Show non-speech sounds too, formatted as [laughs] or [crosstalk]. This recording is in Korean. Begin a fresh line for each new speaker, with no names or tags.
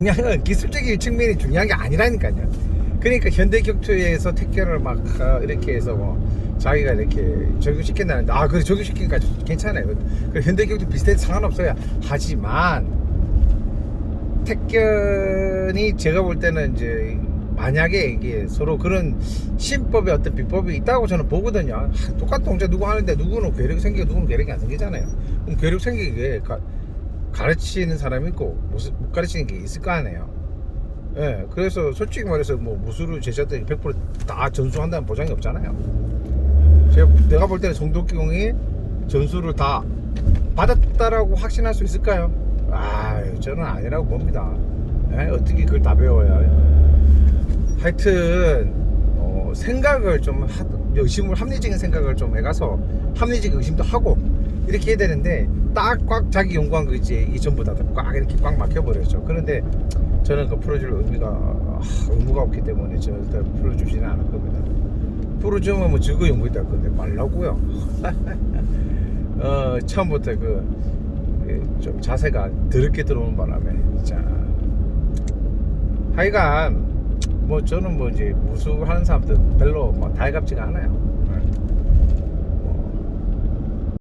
중요한 기술적인 측면이 중요한 게 아니라니까요. 그러니까 현대 격투에서 택견을 막 아, 이렇게 해서 뭐 자기가 이렇게 적용시킨다는데 아 그래 적용시키니까 괜찮아요. 그 현대 격투 비슷해도 상관없어요. 하지만 택견이 제가 볼 때는 이제 만약에 이게 서로 그런 신법의 어떤 비법이 있다고 저는 보거든요. 하, 똑같은 동작 누구 하는데 누구는 괴력 생기고 누구는 괴력이 안 생기잖아요. 그럼 괴력 생기게 가, 가르치는 사람이 있고 못, 못 가르치는 게 있을 거 아니에요. 예, 그래서 솔직히 말해서 뭐 무술을 제자들이 100%다 전수한다는 보장이 없잖아요. 제가, 내가 볼 때는 송도경이 전수를 다 받았다라고 확신할 수 있을까요? 아, 저는 아니라고 봅니다. 예, 어떻게 그걸 다 배워야 하여튼 어, 생각을 좀 하, 의심을 합리적인 생각을 좀 해가서 합리적인 의심도 하고 이렇게 해야 되는데 딱 꽉 자기 연구한 거 이제 이 전부 다꽉 이렇게 꽉 막혀버렸죠. 그런데 저는 그 풀어줄 의미가 아, 의무가 없기 때문에 절대 풀어주지는 않을 겁니다. 풀어주면 뭐 증거 연구했다 할 건데 말라고요. [laughs] 어, 처음부터 그 좀 자세가 더럽게 들어오는 바람에 자 하여간 뭐 저는 뭐 이제 무술하는 사람들 별로 뭐 달갑지가 않아요.